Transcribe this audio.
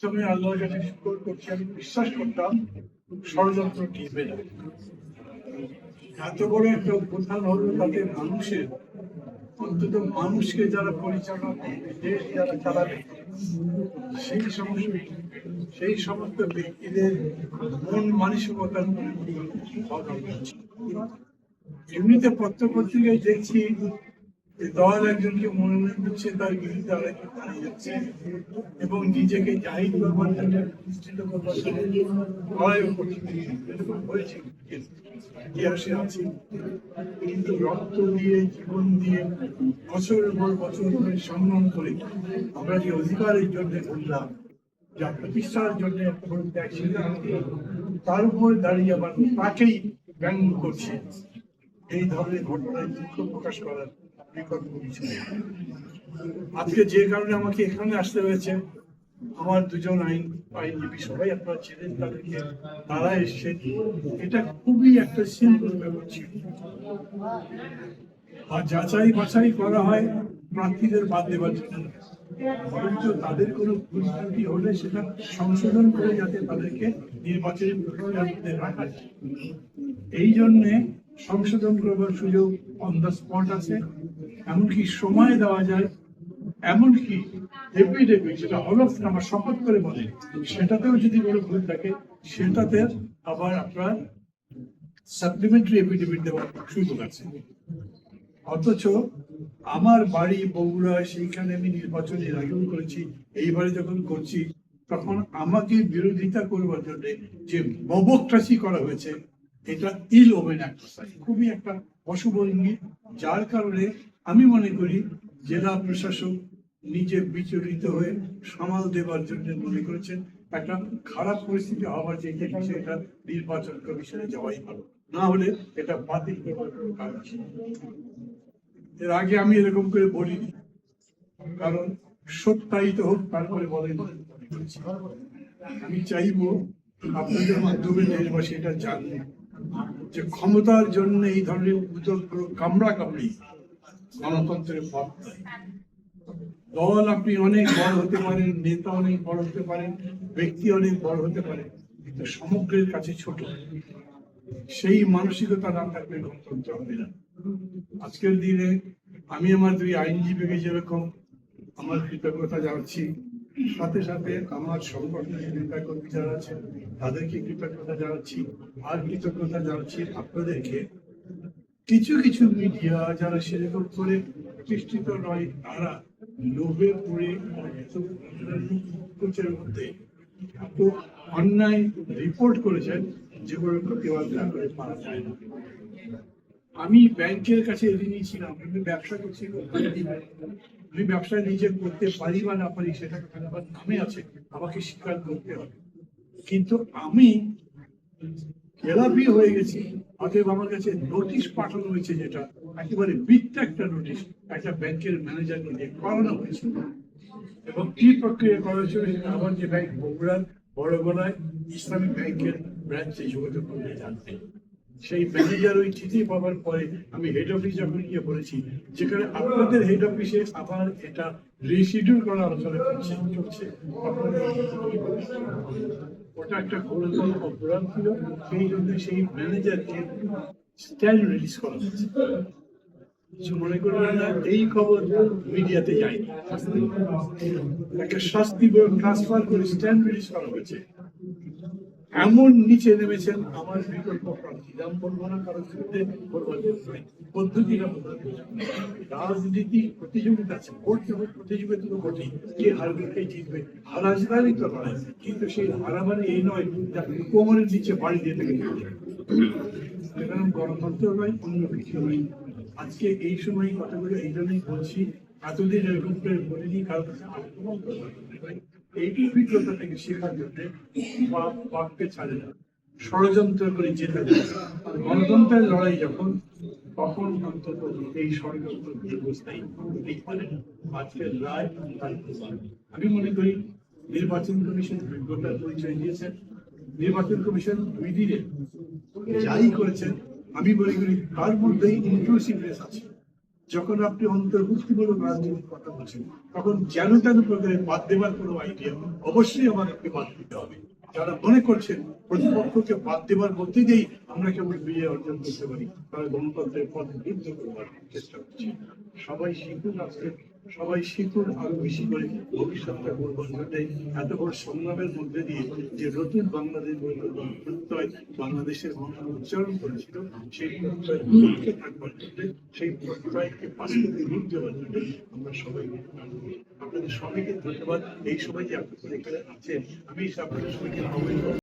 প্রথমে আল্লাহর কাছে শুকর করছি, আমি বিশ্বাস করতাম ষড়যন্ত্র টিকবে না এত বড় একটা প্রধান হলো তাতে মানুষের, অন্তত মানুষকে যারা পরিচালনা করবে দেশ যারা চালাবে, সেই সমস্ত সেই সমস্ত ব্যক্তিদের মন মানসিকতার এমনিতে পত্র পত্রিকায় দেখছি দল একজনকে মনোনয়ন দিচ্ছে, তার বিরুদ্ধে আরেকজন দাঁড়িয়ে যাচ্ছে এবং নিজেকে জাহির প্রতিষ্ঠিত করবার জন্য করছে। হয়েছে ইতিহাসে আছে। কিন্তু রক্ত দিয়ে, জীবন দিয়ে বছরের পর বছর ধরে সংগ্রাম করে আমরা যে অধিকারের জন্য বললাম যা প্রতিষ্ঠার জন্য তার উপর দাঁড়িয়ে আবার তাকেই ব্যঙ্গ করছে। এই ধরনের ঘটনায় দুঃখ প্রকাশ করার আজকে যে কারণে আমাকে এখানে আসতে হয়েছে, আমার দুজন আইন আইনজীবী সবাই আপনারা ছিলেন তাদেরকে তারা এসছে এটা খুবই একটা সিম্পল ব্যাপার ছিল। আর যাচাই বাছাই করা হয় প্রার্থীদের বাদ দেওয়ার জন্য। বরঞ্চ তাদের কোনো ভুল ত্রুটি হলে সেটা সংশোধন করে যাতে তাদেরকে নির্বাচনী রাখা এই জন্যে সংশোধন করবার সুযোগ অন দ্য স্পট আছে। এমনকি সময় দেওয়া যায়, এমনকি যেটা হলফ নামা শপথ করে বলে, সেটাতেও যদি কোনো ভুল থাকে, সেটাতে আবার আপনার সাপ্লিমেন্টারি এফিডেভিট দেওয়ার সুযোগ আছে। অথচ আমার বাড়ি বগুড়া, সেইখানে আমি নির্বাচন এর আগেও করেছি, এইবারে যখন করছি, তখন আমাকে বিরোধিতা করবার জন্য যে ববক্রাসি করা হয়েছে এটা ইল ওমেন এক্সারসাইজ খুবই একটা অশুভ ইঙ্গিত। যার কারণে আমি মনে করি জেলা প্রশাসক নিজে বিচলিত হয়ে সামাল দেবার জন্য মনে করেছেন, একটা খারাপ পরিস্থিতি হওয়ার যে এটা নির্বাচন কমিশনে যাওয়াই ভালো। না হলে এটা বাতিল কোনো কারণ এর আগে আমি এরকম করে বলিনি, কারণ সত্যায়িত হোক, তারপরে বলেন আমি চাইব আপনাদের মাধ্যমে দেশবাসী এটা জানবে যে ক্ষমতার জন্য এই ধরনের উদ্যোগ কামড়া কামড়ি গণতন্ত্রের পথ দল আপনি অনেক বড় হতে পারেন, নেতা অনেক বড় হতে পারেন, ব্যক্তি অনেক বড় হতে পারে কিন্তু সমগ্রের কাছে ছোট। সেই মানসিকতা না থাকলে গণতন্ত্র হবে না। আজকের দিনে আমি আমার দুই আইনজীবীকে যেরকম আমার কৃতজ্ঞতা জানাচ্ছি। সাথে সাথে আমার সংগঠনের নেতা কর্মী যারা আছেন তাদেরকে কৃতজ্ঞতা জানাচ্ছি, আর কৃতজ্ঞতা জানাচ্ছি আপনাদেরকে। কিছু কিছু মিডিয়া যারা সেরকম করে প্রতিষ্ঠিত নয়, তারা লোভে পড়ে কোচের মধ্যে অন্যায় রিপোর্ট করেছেন যেগুলোর প্রতিবাদ না করে পারা যায় না। আমি ব্যাংকের কাছে ঋণী ছিলাম, আমি ব্যবসা করছি। আমি ব্যবসা নিজে করতে পারি বা না পারি সেটা আমার নামে আছে। আমাকে স্বীকার করতে হবে। কিন্তু আমি খেলাপি হয়ে গেছি। অতএব আমার কাছে নোটিশ পাঠানো হয়েছে যেটা একেবারে মিথ্যা একটা নোটিশ একটা ব্যাংকের ম্যানেজার নিয়ে করানো হয়েছে। এবং কি প্রক্রিয়া করা হয়েছিল সেটা আমার যে ব্যাংক বগুড়ার বড় গলায় ইসলামিক ব্যাংকের ব্রাঞ্চে যোগাযোগ করতে জানতে সেই ম্যানেজার ওই চিঠি পাওয়ার পরে আমি হেড অফিস যখন গিয়ে বলেছি, যেখানে আপনাদের হেড অফিসে আবার এটা রিশিডিউল করার আলোচনা করছে চলছে। ওটা একটা গুরুতর অপরাধ ছিল, সেই জন্য সেই ম্যানেজারকে স্ট্যান্ড রিলিজ করা হয়েছে। মনে করবেন না, এই খবর মিডিয়াতে যায়নি। তাকে শাস্তি ট্রান্সফার করে স্ট্যান্ড রিলিজ করা হয়েছে। এমন নিচে নেমেছেন আমার বিকল্প প্রার্থী। নাম বলব না কারণ বিরুদ্ধে পদ্ধতিটা। রাজনীতি প্রতিযোগিতা আছে করতে হবে প্রতিযোগিতা তো ঘটে কে হারবে, কে জিতবে হারাজদারই তো নয় কিন্তু সেই হারাবারে এই নয় যা কোমরের নিচে বাড়ি দিয়ে থেকে গণতন্ত্র নয়, অন্য কিছু নয়। আজকে এই সময় কথাগুলো এই জন্যই বলছি, এতদিন এরকম করে বলিনি কারণ। এই অভিজ্ঞতা থেকে শেখার জন্য বাপ বাপকে ছাড়ে না। ষড়যন্ত্র করে গণতন্ত্রের লড়াই যখন, তখন অন্তত এই ষড়যন্ত্র রায় তার। আমি মনে করি নির্বাচন কমিশন যোগ্যতার পরিচয় দিয়েছেন নির্বাচন কমিশন দুই দিনে যাই করেছেন আমি মনে করি তার মধ্যেই ইনক্লুসিভনেস আছে। যখন আপনি অন্তর্ভুক্তিমূলক রাজনীতির কথা বলছেন, তখন যেন তেন প্রকারে বাদ দেওয়ার কোনো আইডিয়া অবশ্যই আমার একটি বাদ দিতে হবে। যারা মনে করছেন প্রতিপক্ষকে বাদ দেওয়ার মধ্যে দিয়েই আমরা কেবল বিয়ে অর্জন করতে পারি, তারা গণতন্ত্রের পথ বিরুদ্ধ করবার চেষ্টা করছি। সবাই শিখুন আজকে। সবাই শিখুন আরও বেশি করে ভবিষ্যৎটা করবার জন্যে এত বড় সংগ্রামের মধ্যে দিয়ে যে নতুন বাংলাদেশ প্রত্যয় বাংলাদেশের মানুষ উচ্চারণ করেছিল, সেই প্রত্যয় থাকবার জন্য, সেই প্রত্যয়কে বাস্তবে রূপ দেওয়ার জন্য আমরা সবাই আপনাদের সবাইকে ধন্যবাদ। এই সময় যে আপনাদের এখানে আছেন, আমি আপনাদের সবাইকে আহ্বান